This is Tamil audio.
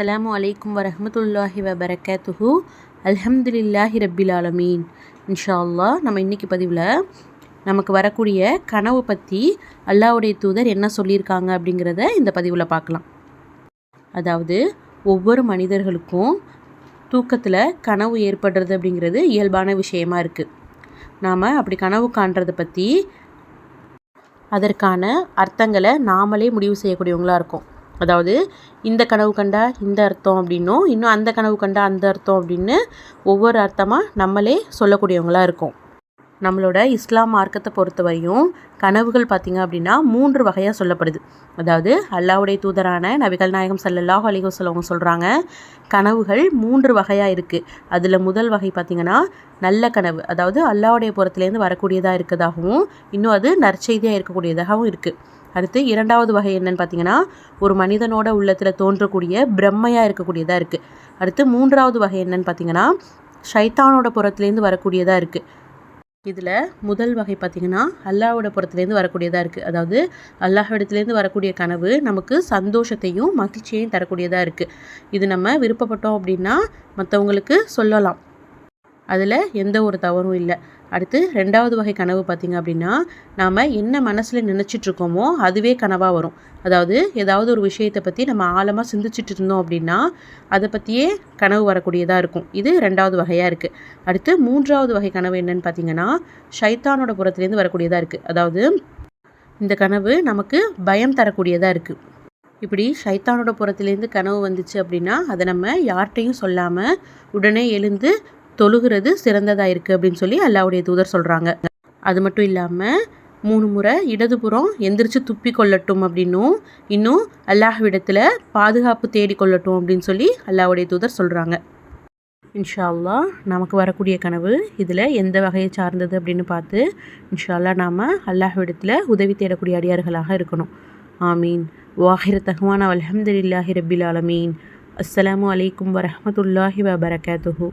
அஸ்லாம் அலைக்கும் வரமத்துல்லாஹி வபரகாத்துஹு. அல்ஹம்துலில்லாஹி ரபில் ஆலமீன். இன்ஷா அல்லாஹ் நம்ம இன்றைக்கி பதிவில் நமக்கு வரக்கூடிய கனவு பற்றி அல்லாஹ்வுடைய தூதர் என்ன சொல்லியிருக்காங்க அப்படிங்கிறத இந்த பதிவில் பார்க்கலாம். அதாவது ஒவ்வொரு மனிதர்களுக்கும் தூக்கத்தில் கனவு ஏற்படுறது அப்படிங்கிறது இயல்பான விஷயமா இருக்குது நாம் அப்படி கனவு காண்றதை பற்றி அதற்கான அர்த்தங்களை நாமளே முடிவு செய்யக்கூடியவங்களாக இருக்கும். அதாவது இந்த கனவு கண்டா இந்த அர்த்தம் அப்படின்னும் இன்னும் அந்த கனவு கண்டா அந்த அர்த்தம் அப்படின்னு ஒவ்வொரு அர்த்தமாக நம்மளே சொல்லக்கூடியவங்களாக இருக்கும். நம்மளோட இஸ்லாம் மார்க்கத்தை பொறுத்த வரையும் கனவுகள் பார்த்திங்க அப்படின்னா மூன்று வகையாக சொல்லப்படுது. அதாவது அல்லாவுடைய தூதரான நபிகள் நாயகம் சல்லல்லாஹ் அலிஹசல்லவங்க சொல்கிறாங்க கனவுகள் மூன்று வகையாக இருக்குது அதில் முதல் வகை பார்த்திங்கன்னா நல்ல கனவு. அதாவது அல்லாவுடைய புறத்துலேருந்து வரக்கூடியதாக இருக்கதாகவும் இன்னும் அது நற்செய்தியாக இருக்கக்கூடியதாகவும் இருக்குது அடுத்து இரண்டாவது வகை என்னன்னு பார்த்தீங்கன்னா ஒரு மனிதனோட உள்ளத்தில் தோன்றக்கூடிய பிரம்மையாக இருக்கக்கூடியதாக இருக்குது அடுத்து மூன்றாவது வகை என்னன்னு பார்த்தீங்கன்னா ஷைத்தானோட புறத்துலேருந்து வரக்கூடியதாக இருக்குது இதில் முதல் வகை பார்த்திங்கன்னா அல்லாவோட புறத்துலேருந்து வரக்கூடியதாக இருக்குது அதாவது அல்லாஹிடத்துலேருந்து வரக்கூடிய கனவு நமக்கு சந்தோஷத்தையும் மகிழ்ச்சியையும் தரக்கூடியதாக இருக்குது இது நம்ம விருப்பப்பட்டோம் அப்படின்னா மற்றவங்களுக்கு சொல்லலாம். அதில் எந்த ஒரு தவறும் இல்லை. அடுத்து ரெண்டாவது வகை கனவு பார்த்திங்க அப்படின்னா நாம் என்ன மனசில் நினச்சிட்ருக்கோமோ அதுவே கனவாக வரும். அதாவது ஏதாவது ஒரு விஷயத்தை பற்றி நம்ம ஆழமாக சிந்திச்சிட்டு இருந்தோம் அப்படின்னா அதை பற்றியே கனவு வரக்கூடியதாக இருக்கும். இது ரெண்டாவது வகையாக இருக்குது அடுத்து மூன்றாவது வகை கனவு என்னன்னு பார்த்தீங்கன்னா ஷைத்தானோட புறத்துலேருந்து வரக்கூடியதாக இருக்குது அதாவது இந்த கனவு நமக்கு பயம் தரக்கூடியதாக இருக்குது இப்படி ஷைத்தானோட புறத்துலேருந்து கனவு வந்துச்சு அப்படின்னா அதை நம்ம யார்கிட்டையும் சொல்லாமல் உடனே எழுந்து தொழுகிறது சிறந்ததாக இருக்குது அப்படின்னு சொல்லி அல்லாவுடைய தூதர் சொல்கிறாங்க அது மட்டும் இல்லாமல் மூணு முறை இடதுபுறம் எந்திரிச்சு துப்பி கொள்ளட்டும் அப்படின்னும் இன்னும் அல்லாஹ்விடத்தில் பாதுகாப்பு தேடி கொள்ளட்டும் அப்படின்னு சொல்லி அல்லாவுடைய தூதர் சொல்கிறாங்க இன்ஷா அல்லா நமக்கு வரக்கூடிய கனவு இதில் எந்த வகையை சார்ந்தது அப்படின்னு பார்த்து இன்ஷால்லா நாம் அல்லாஹ்விடத்தில் உதவி தேடக்கூடிய அடியார்களாக இருக்கணும். ஆமீன். வாஹிர தஹ்வான் அலமதுல்லாஹி ரபில் ஆலமீன். அஸ்லாம் வலைக்கம் வரமத்துல்லாஹி வபரகாத்துஹூ.